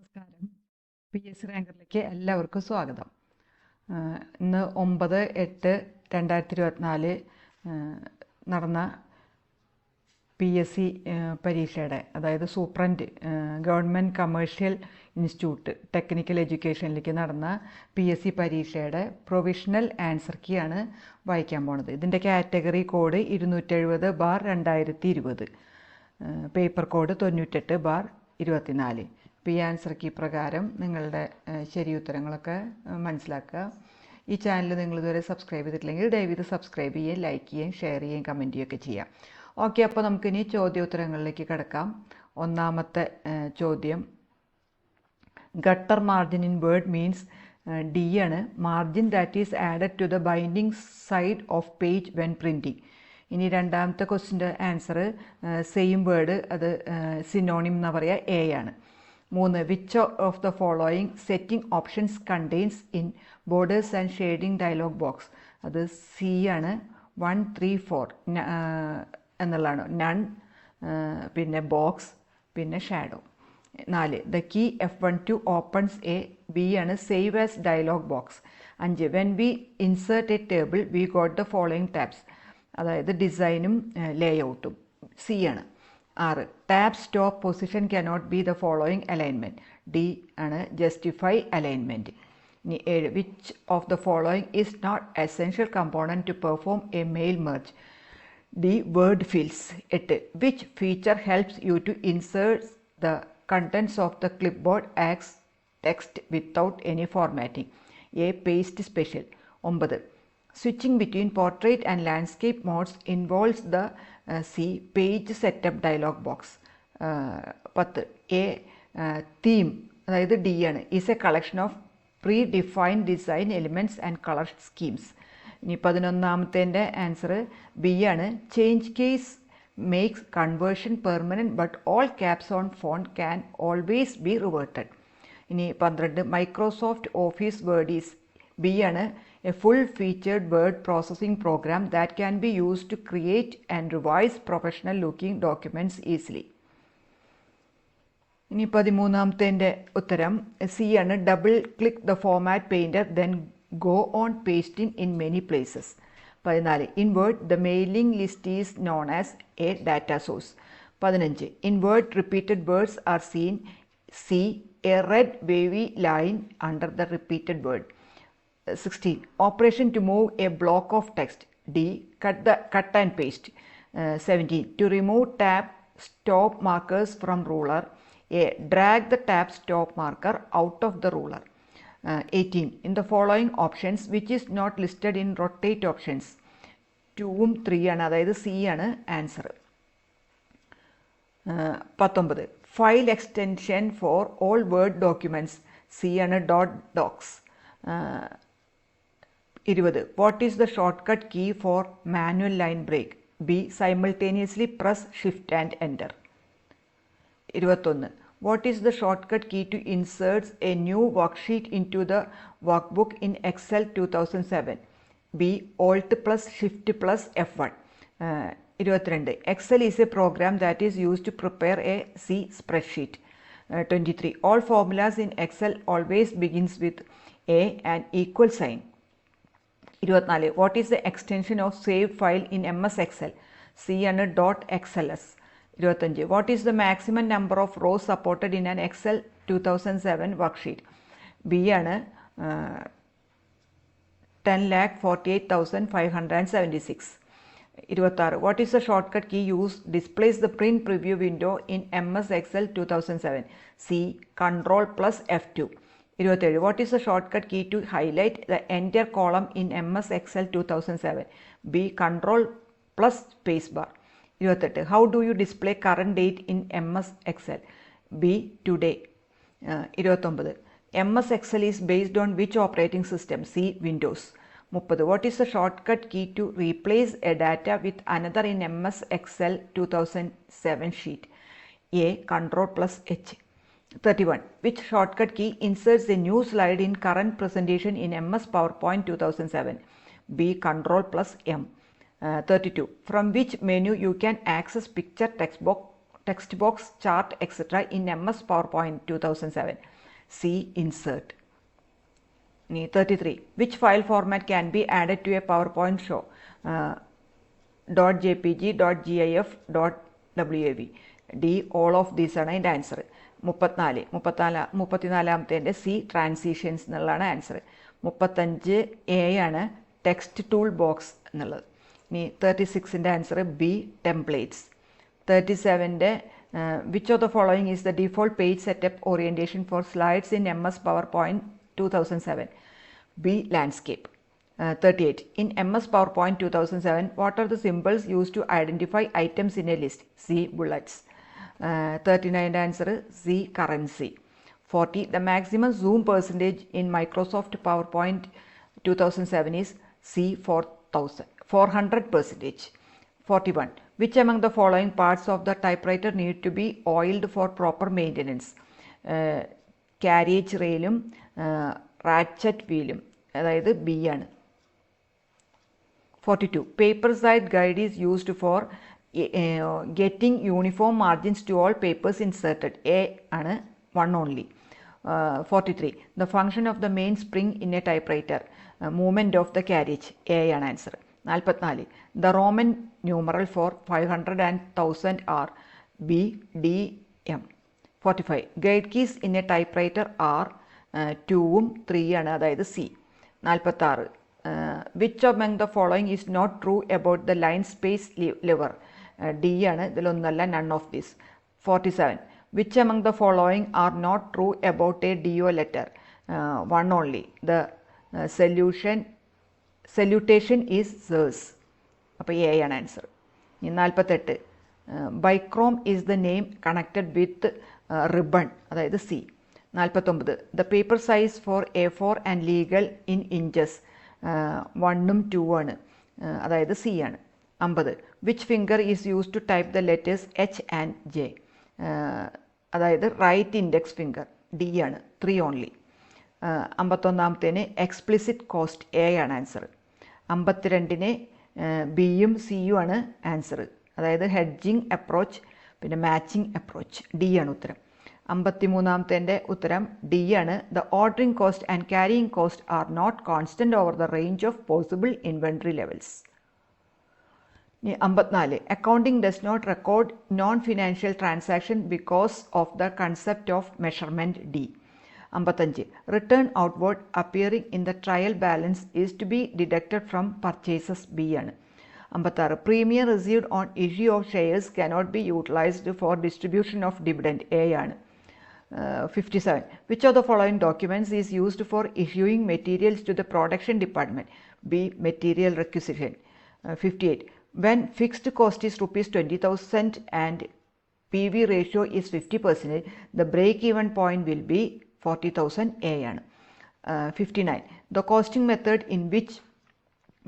നമസ്കാരം P S റാങ്കറിലേക്ക് എല്ലാവർക്കും സ്വാഗതം ഇന്ന് ഒമ്പത് എട്ട് രണ്ടായിരത്തി ഇരുപത്തിനാല് നടന്ന പി എസ് സി പരീക്ഷയുടെ അതായത് superintendent government commercial institute technical എഡ്യൂക്കേഷനിലേക്ക് നടന്ന പി എസ് സി പരീക്ഷയുടെ പ്രൊവിഷണൽ ആൻസർ കീയാണ് വായിക്കാൻ പോണത് ഇതിൻ്റെ കാറ്റഗറി കോഡ് ഇരുന്നൂറ്റെഴുപത് ബാർ രണ്ടായിരത്തി ഇരുപത് പേപ്പർ കോഡ് തൊണ്ണൂറ്റെട്ട് ബാർ ഇരുപത്തിനാല് പി ആൻസർക്ക് ഇപ്രകാരം നിങ്ങളുടെ ശരി ഉത്തരങ്ങളൊക്കെ മനസ്സിലാക്കുക ഈ ചാനൽ നിങ്ങൾ ഇതുവരെ സബ്സ്ക്രൈബ് ചെയ്തിട്ടില്ലെങ്കിൽ ചെയ്ത് സബ്സ്ക്രൈബ് ചെയ്യുകയും ലൈക്ക് ചെയ്യുകയും ഷെയർ ചെയ്യുകയും കമൻറ്റ് ചെയ്യുകയൊക്കെ ചെയ്യാം ഓക്കെ അപ്പോൾ നമുക്കിനി ചോദ്യോത്തരങ്ങളിലേക്ക് കിടക്കാം ഒന്നാമത്തെ ചോദ്യം gutter margin in Word means D ആണ് margin that is added to the binding side of page when printing ഇനി രണ്ടാമത്തെ ക്വസ്റ്റിൻ്റെ ആൻസർ സെയിം വേർഡ് അത് സിനോണിം എന്നാണ് പറയുക എ ആണ് മൂന്ന് which of the following setting options contains in borders and shading dialog box അത് സി ആണ് വൺ ത്രീ ഫോർ എന്നുള്ളതാണ് നൺ പിന്നെ ബോക്സ് പിന്നെ ഷാഡോ നാല് the key F one two opens A B ആണ് സേവ് ആസ് ഡയലോഗ് ബോക്സ് അഞ്ച് when we insert a table we got the following tabs അതായത് ഡിസൈനും ലേ ഔട്ടും സി ആണ് ആറ് tab stop position cannot be the following alignment D ആണ് justify alignment ഇനി ഏഴ് which of the following is not essential component to perform a mail merge D word fields എട്ട് which feature helps you to insert the contents of the clipboard as text without any formatting A paste special ഒമ്പത് switching between portrait and landscape modes involves the C page setup dialog box പത്ത് A theme അതായത് D ആണ് is a collection of predefined design elements and colour schemes ഇനി പതിനൊന്നാമത്തേൻ്റെ answer B ആണ് change case makes conversion permanent but all caps on phone can always be reverted ഇനി പന്ത്രണ്ട് Microsoft Office Word is B ആണ് a full featured word processing program that can be used to create and revise professional looking documents easily. ഇനി പതിമൂന്നാമത്തെ ഉത്തരം C ആണ് double click the format painter then go on pasting in many places പതിനാല് in Word the mailing list is known as a data source പതിനഞ്ച് in Word repeated words are seen C A red wavy line under the repeated word sixteen operation to move a block of text D cut the cut and paste seventeen to remove tab stop markers from ruler A drag the tab stop marker out of the ruler eighteen in the following options which is not listed in rotate options ടൂവും three ആണ് അതായത് C ആണ് answer പത്തൊമ്പത് file extension for all Word documents C ആണ് dot docx 20. What is the shortcut key for manual line break? B. Simultaneously press shift and enter. 21. What is the shortcut key to insert a new worksheet into the workbook in Excel 2007? B. Alt plus shift plus F1. 22. Uh, Excel is a program that is used to prepare a C spreadsheet. Uh, 23. All formulas in Excel always begins with A and equal sign. ഇരുപത്തിനാല് what is the extension of save file in M S Excel C ആണ് dot X L S ഇരുപത്തഞ്ച് what is the maximum number of rows supported in an L two thousand seven worksheet B ആണ് ten lakh forty eight thousand five hundred and seventy six ഇരുപത്താറ് what is the shortcut key use displays the print preview window in M S X L two thousand seven C control plus F two ഇരുപത്തേഴ് what is the shortcut key to highlight the entire column in M S X L two thousand seven B control plus space bar ഇരുപത്തെട്ട് how do you display current date in M S X L B today ഇരുപത്തൊമ്പത് M S X L is based on which operating system C Windows മുപ്പത് what is the shortcut key to replace a data with another in M S X L two thousand seven sheet A control plus H 31 which shortcut key inserts a new slide in current presentation in MS PowerPoint 2007 B Control plus M. Uh, 32 from which menu you can access picture text box, text box chart etc in MS PowerPoint 2007. C. insert. 33 which file format can be added to a PowerPoint show. Uh, .jpg, .gif, .wav. D all of these are the answer. മുപ്പത്തിനാല് മുപ്പത്തിനാല് മുപ്പത്തിനാലാമത്തേൻ്റെ C transitions എന്നുള്ളതാണ് answer മുപ്പത്തഞ്ച് A ആണ് text tool box എന്നുള്ളത് ഇനി thirty സിക്സിൻ്റെ answer B templates thirty സെവൻ്റെ which of the following is the default page setup orientation for slides in M S PowerPoint two thousand seven B landscape thirty eight in M S PowerPoint two thousand seven what are the symbols use to identify items in a list C bullets thirty നയൻ്റെ answer C currency forty the maximum zoom percentage in Microsoft PowerPoint two thousand seven is C four thousand four hundred percentage forty one which among the following parts of the typewriter need to be oiled for proper maintenance carriage റെയിലും ratchet വീലും അതായത് B ആണ് forty two paper side guide is used for getting uniform margins to all papers inserted A ആണ് one only forty three the function of the main spring in a typewriter movement of the carriage A ആണ് answer നാൽപ്പത്തിനാല് the Roman numeral for five hundred and thousand are B D M forty five guide keys in a typewriter are ടുവും three ആണ് അതായത് C നാൽപ്പത്താറ് which of among the following is not true about the line space lever D ആണ് ഇതിലൊന്നല്ല none of this forty seven which among the following are not true about a D O letter one only the solution salutation is sirs അപ്പോൾ A ആണ് answer ഇനി നാൽപ്പത്തെട്ട് bichrome is the name connected with ribbon അതായത് C നാൽപ്പത്തൊമ്പത് the paper size for A four and legal in inches വണ്ണും two ആണ് അതായത് C ആണ് അമ്പത് which finger is use to type the letters H and J അതായത് right index finger D ആണ് three only അമ്പത്തൊന്നാമത്തേന് എക്സ്പ്ലിസിറ്റ് കോസ്റ്റ് എ ആണ് answer അമ്പത്തിരണ്ടിന് ബിയും സിയും ആണ് ആൻസർ അതായത് ഹെഡ്ജിങ് അപ്രോച്ച് പിന്നെ മാച്ചിങ് അപ്രോച്ച് ഡി ആണ് ഉത്തരം അമ്പത്തിമൂന്നാമത്തെ ഉത്തരം ഡി ആണ് the ordering cost and carrying cost are not constant over the range of possible inventory levels Ambatnali, accounting does not record non financial transaction because of the concept of measurement D. Ambatanji, return outward appearing in the trial balance is to be deducted from purchases B. Ambatara, premium received on issue of shares cannot be utilized for distribution of dividend A. Uh, 57. Which of the following documents is used for issuing materials to the production department? B. Material requisition. Uh, 58 when fixed cost is rupees 20,000 and PV ratio is 50%, the break-even point will be 40,000 a Uh, 59. The costing method in which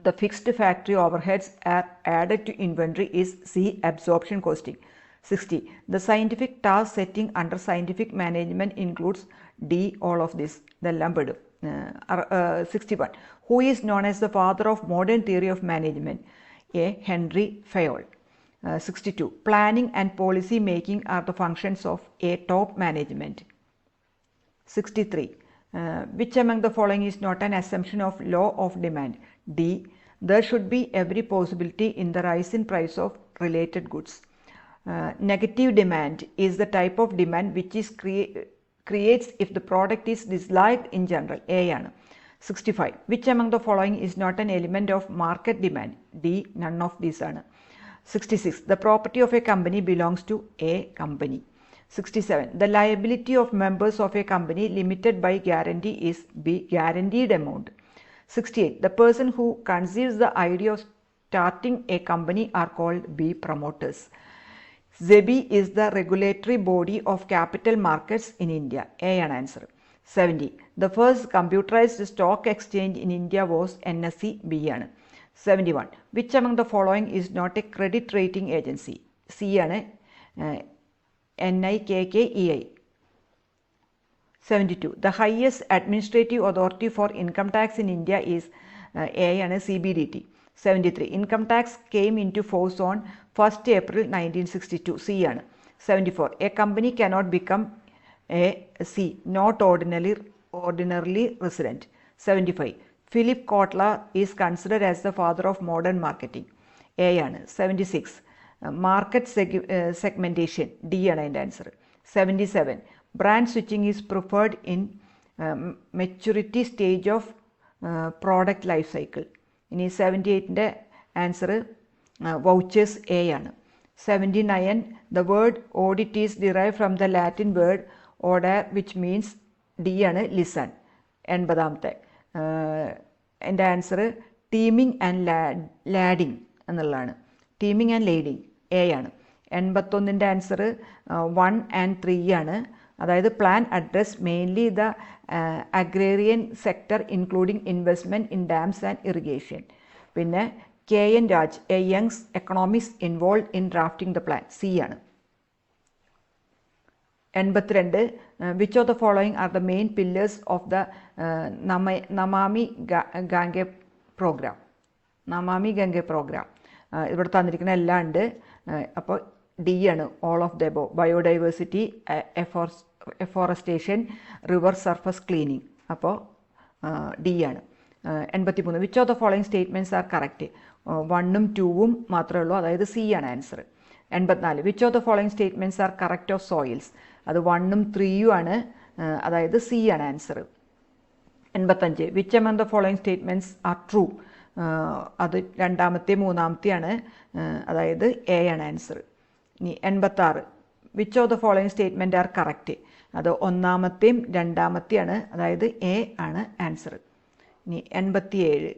the fixed factory overheads are added to inventory is C. Absorption costing. 60. The scientific task setting under scientific management includes D. All of this, the lumped. Uh, uh, 61. Who is known as the father of modern theory of management? A. Henry Fayol. Uh, 62. Planning and policy making are the functions of a top management. 63. Uh, which among the following is not an assumption of law of demand? D. There should be every possibility in the rise in price of related goods. Uh, negative demand is the type of demand which is crea creates if the product is disliked in general. A ആണ് 65 which among the following is not an element of market demand d none of these are. 66 the property of a company belongs to a company 67 the liability of members of a company limited by guarantee is b guaranteed amount 68 the person who conceives the idea of starting a company are called b promoters SEBI is the regulatory body of capital markets in India. A. Answer. 70. The first computerized stock exchange in India was NSE BN. 71. Which among the following is not a credit rating agency? C and uh, 72. The highest administrative authority for income tax in India is uh, A and CBDT. 73. Income tax came into force on 1st April 1962. C 74. A company cannot become a C, not ordinarily ordinarily resident seventy five Philip Kotler is considered as the father of modern marketing A ആണ് seventy six market seg segmentation D ആണ് അതിൻ്റെ answer seventy seven brand switching is preferred in maturity stage of product life cycle ഇനി seventy എയ്റ്റിൻ്റെ answer vouchers A ആണ് seventy nine the word audit is derive from the Latin word audire which means D ആണ് listen എൺപതാമത്തെ എൻ്റെ answer teaming and la lading എന്നുള്ളതാണ് teeming and lading A ആണ് എൺപത്തൊന്നിൻ്റെ answer one and three ആണ് അതായത് plan address mainly the agrarian sector including investment in dams and irrigation പിന്നെ K N Raj A youngs economics involve in drafting the plan C ആണ് എൺപത്തിരണ്ട് which of the following are the main pillars of the Namami Gange programme Namami Gange programme ഇവിടെ തന്നിരിക്കുന്ന എല്ലാം ഉണ്ട് അപ്പോൾ D ആണ് all of the above biodiversity afforestation river surface cleaning അപ്പോൾ D ആണ് എൺപത്തി മൂന്ന് which of the following statements are correct വണ്ണും ടൂവും മാത്രമേ ഉള്ളൂ അതായത് സി ആണ് ആൻസർ എൺപത്തിനാല് which of the following statements are correct of soils അത് വണ്ണും ത്രീയും ആണ് അതായത് സി ആണ് ആൻസർ എൺപത്തഞ്ച് which among the following statements are true അത് രണ്ടാമത്തെ മൂന്നാമത്തെയാണ് അതായത് എ ആണ് ആൻസർ ഇനി എൺപത്താറ് which of the following statement are correct അത് ഒന്നാമത്തെയും രണ്ടാമത്തെയാണ് അതായത് എ ആണ് ആൻസർ ഇനി എൺപത്തിയേഴ്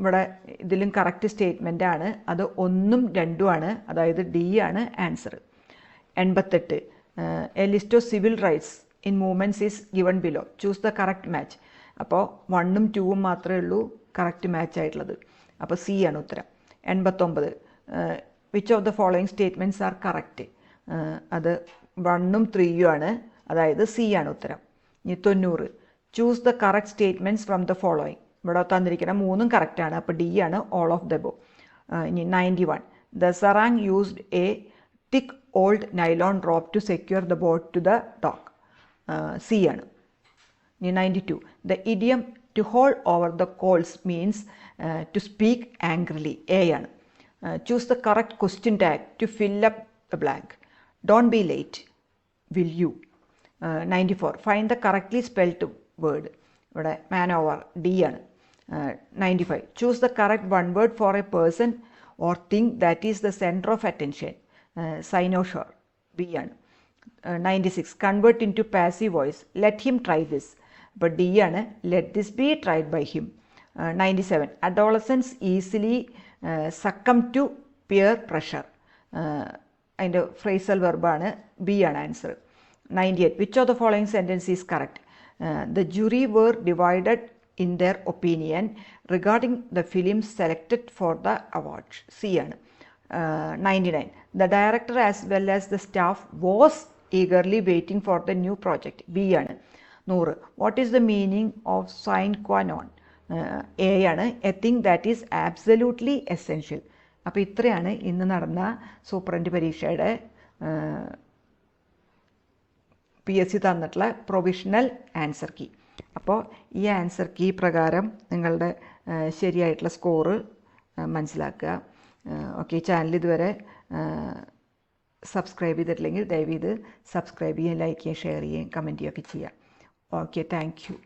ഇവിടെ ഇതിലും കറക്റ്റ് സ്റ്റേറ്റ്മെൻ്റ് ആണ് അത് ഒന്നും രണ്ടുമാണ് അതായത് ഡി ആണ് ആൻസർ എൺപത്തെട്ട് a list of civil rights in movements is given below choose the correct match അപ്പോൾ വണ്ണും ടൂവും മാത്രമേ ഉള്ളൂ കറക്റ്റ് മാച്ച് ആയിട്ടുള്ളത് അപ്പോൾ സി ആണ് ഉത്തരം എൺപത്തൊമ്പത് which of the following statements are correct അത് വണ്ണും ത്രീയും ആണ് അതായത് സി ആണ് ഉത്തരം ഇനി തൊണ്ണൂറ് choose the correct statements from the following ഇവിടെ തന്നിരിക്കുന്ന മൂന്നും കറക്റ്റാണ് അപ്പോൾ ഡി ആണ് ഓൾ ഓഫ് ദ ബോ ഇനി ninety one the serang used a thick old nylon rope to secure the boat to the dock C ആണ് ഇനി ninety two the idiom to haul over the coals means to speak angrily A ആണ് choose the correct question tag to fill up the blank don't be late will you ninety four find the correctly spelled word ഇവിടെ manoeuvre D ആണ് ninety five choose the correct one word for a person or thing that is the centre of attention cynosure B ആണ് ninety six convert in to passive voice let him try this അപ്പോൾ D ആണ് let this be tried by him ninety seven adolescence easily succumb to peer pressure അതിൻ്റെ phrasal വെർബാണ് B ആണ് answer ninety eight which of the following sentence is correct the jury were divided in their opinion regarding the film selected for the award C ആണ് ninety nine the director as well as the staff was eagerly waiting for the new project B ആണ് നൂറ് what is the meaning of sine qua non A ആണ് a thing that is absolutely essential അപ്പോൾ ഇത്രയാണ് ഇന്ന് നടന്ന superintendent പരീക്ഷയുടെ uh, P S C തന്നിട്ടുള്ള provisional answer key അപ്പോൾ ഈ ആൻസർ കീ പ്രകാരം നിങ്ങളുടെ ശരിയായിട്ടുള്ള സ്കോറ് മനസ്സിലാക്കുക ഓക്കെ ചാനൽ ഇതുവരെ സബ്സ്ക്രൈബ് ചെയ്തിട്ടില്ലെങ്കിൽ ദയവ് ചെയ്ത് സബ്സ്ക്രൈബ് ചെയ്യുകയും ലൈക്ക് ചെയ്യുകയും ഷെയർ ചെയ്യുകയും കമൻറ്റ് ചെയ്യുകയൊക്കെ ചെയ്യുക ഓക്കെ താങ്ക്